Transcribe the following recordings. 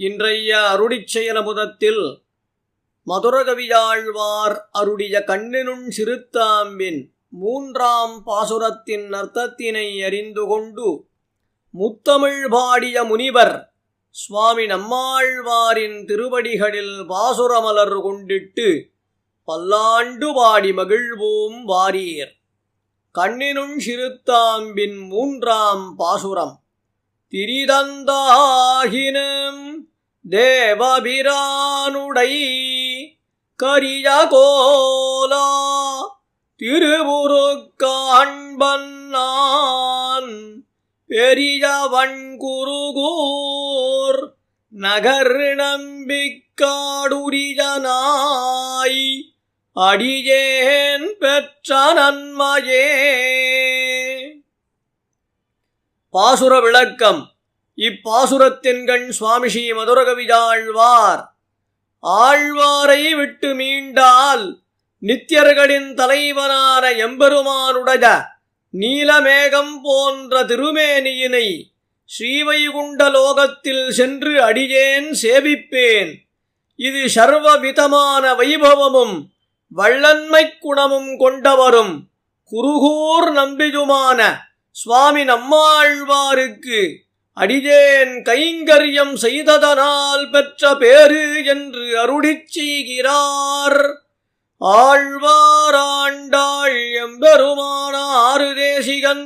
இன்றைய அருளிச் செயலமுதத்தில் மதுரகவியாழ்வார் அருடிய கண்ணினுண் சிறுத்தாம்பின் மூன்றாம் பாசுரத்தின் அர்த்தத்தினை அறிந்து கொண்டு முத்தமிழ் பாடிய முனிவர் சுவாமி நம்மாழ்வாரின் திருவடிகளில் பாசுரமலர் கொண்டிட்டு பல்லாண்டு பாடி மகிழ்வோம் வாரீர். கண்ணினுண் சிறுத்தாம்பின் மூன்றாம் பாசுரம். திரிதந்தாகினும் தேவபிரானுடை கரிய கோலா திருவுருக்காண்பன் நான் பெரியவன் குருகூர் நகர் நம்பிக்காடுரியனாய் அடியேன் பெற்ற நன்மையே. பாசுர விளக்கம் இப்பாசுரத்தின்கண் சுவாமி ஸ்ரீ மதுரகவிதாழ்வார் ஆழ்வாரை விட்டு மீண்டால் நித்தியர்களின் தலைவனான எம்பெருமானுடைய நீலமேகம் போன்ற திருமேனியினை ஸ்ரீவைகுண்ட லோகத்தில் சென்று அடியேன் சேவிப்பேன். இது சர்வவிதமான வைபவமும் வள்ளன்மை குணமும் கொண்டவரும் குருகூர் நம்பியுமான சுவாமி நம்மாழ்வாருக்கு அடிதேன் கைங்கரியம் செய்ததனால் பெற்ற பேரு என்று அருளிச் செய்கிறார். ஆழ்வாராண்டாள் எம்பெருமான ஆறு தேசிகன்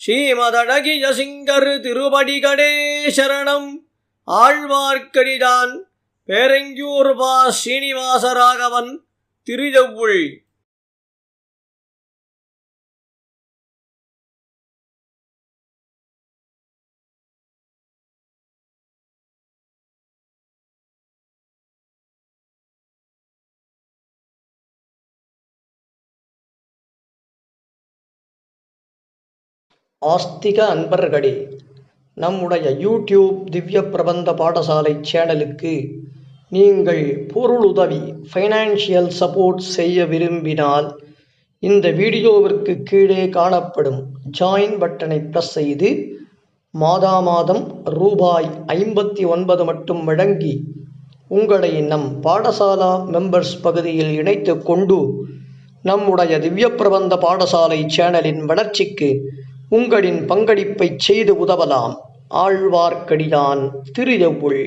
ஸ்ரீமதழகிய சிங்கர் திருவடிகளே சரணம். ஆழ்வார்க்கடிதான் பேரங்கியூர் பா ஸ்ரீனிவாசராகவன் திருஜவுள் ஆஸ்திக அன்பர்களே நம்முடைய யூடியூப் திவ்ய பிரபந்த பாடசாலை சேனலுக்கு நீங்கள் பொருளுதவி ஃபைனான்சியல் சப்போர்ட் செய்ய விரும்பினால் இந்த வீடியோவிற்கு கீழே காணப்படும் ஜாயின் பட்டனை ப்ரெஸ் செய்து மாதா மாதம் ரூபாய் ஐம்பத்தி ஒன்பது மட்டும் வழங்கி உங்களை நம் பாடசாலா மெம்பர்ஸ் பகுதியில் இணைத்து கொண்டு நம்முடைய திவ்ய பிரபந்த பாடசாலை சேனலின் வளர்ச்சிக்கு உங்களின் பங்களிப்பை செய்து உதவலாம். ஆழ்வார்க்கடியான் திரு எவ்வுள்